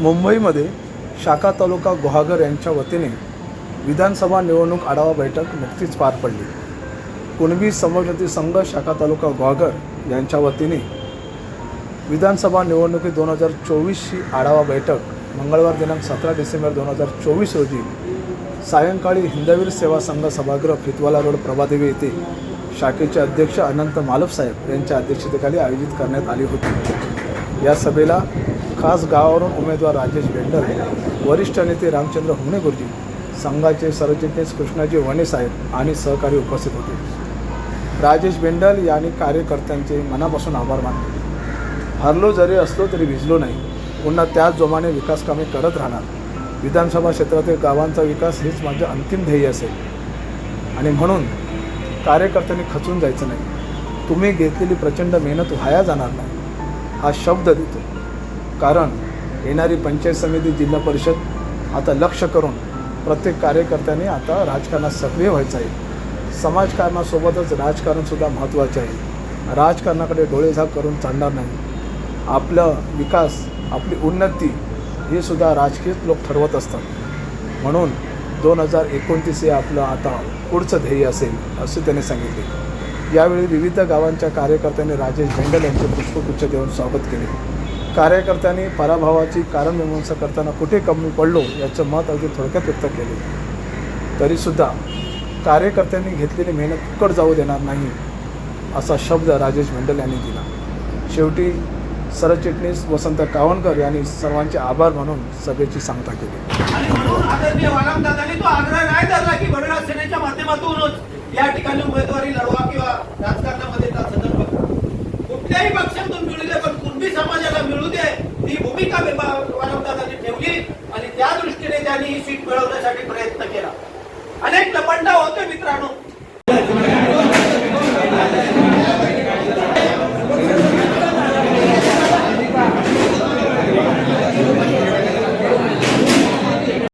मुंबईमध्ये शाखा तालुका गुहागर यांच्या वतीने विधानसभा निवडणूक आढावा बैठक नुकतीच पार पडली. कुणबी समजती संघ शाखा तालुका गुहागर यांच्या वतीने विधानसभा निवडणुकी दोन हजार चोवीसची आढावा बैठक मंगळवार दिनांक सतरा डिसेंबर दोन हजार चोवीस रोजी सायंकाळी हिंदवीर सेवा संघ सभागृह फितवाला रोड प्रभादेवी येथे शाखेचे अध्यक्ष अनंत मालप साहेब यांच्या अध्यक्षतेखाली आयोजित करण्यात आली होती. या सभेला खास गावावरून उमेदवार राजेश बेंडल वरिष्ठ नेते रामचंद्र हुमणे गुरुजी संघाचे सरचिटणीस कृष्णाजी वणे साहेब आणि सहकारी उपस्थित होते. राजेश बेंडल यांनी कार्यकर्त्यांचे मनापासून आभार मानले. हरलो जरी असलो तरी भिजलो नाही. पुन्हा त्याच जोमाने विकास कामे करत राहणार. विधानसभा क्षेत्रातील गावांचा विकास हेच माझं अंतिम ध्येय असेल. आणि म्हणून कार्यकर्त्यांनी खचून जायचं नाही. तुम्ही घेतलेली प्रचंड मेहनत वाया जाणार नाही. हा शब्द देतो. कारण येणारी पंचायत समिती जिल्हा परिषद आता लक्ष करून प्रत्येक कार्यकर्त्याने आता राजकारणात सक्रिय व्हायचं आहे. समाजकारणासोबतच राजकारणसुद्धा महत्त्वाचे आहे. राजकारणाकडे डोळेझाक करून चालणार नाही. आपलं विकास आपली उन्नती हे सुद्धा राजकीय लोक ठरवत असतात. म्हणून दोन हजार एकोणतीस हे आपलं आता पुढचं ध्येय असेल असे त्याने सांगितले. यावेळी विविध गावांच्या कार्यकर्त्यांनी राजेश भेंडल यांचे पुष्पगुच्छ देऊन स्वागत केले. कार्यकर्त्यांनी पराभवाची कारणमीमांसा करताना कुठे कमी पडलो याचं मत अगदी थोडक्यात व्यक्त केले. तरीसुद्धा कार्यकर्त्यांनी घेतलेली मेहनत फुकट जाऊ देणार नाही असा शब्द राजेश मंडल यांनी दिला. शेवटी सरचिटणीस वसंत कावणकर यांनी सर्वांचे आभार मानून सभेची सांगता केली. आदरणीय तो आग्रह नाही धरला की सेनेच्या माध्यमातूनच या ठिकाणी उमेदवारी ती ही भूमिका वालामदादांनी ठेवली आणि त्या दृष्टीने त्यांनी ही सीट मिळवण्यासाठी प्रयत्न केला. अनेक लपंडा होते मित्रांनो.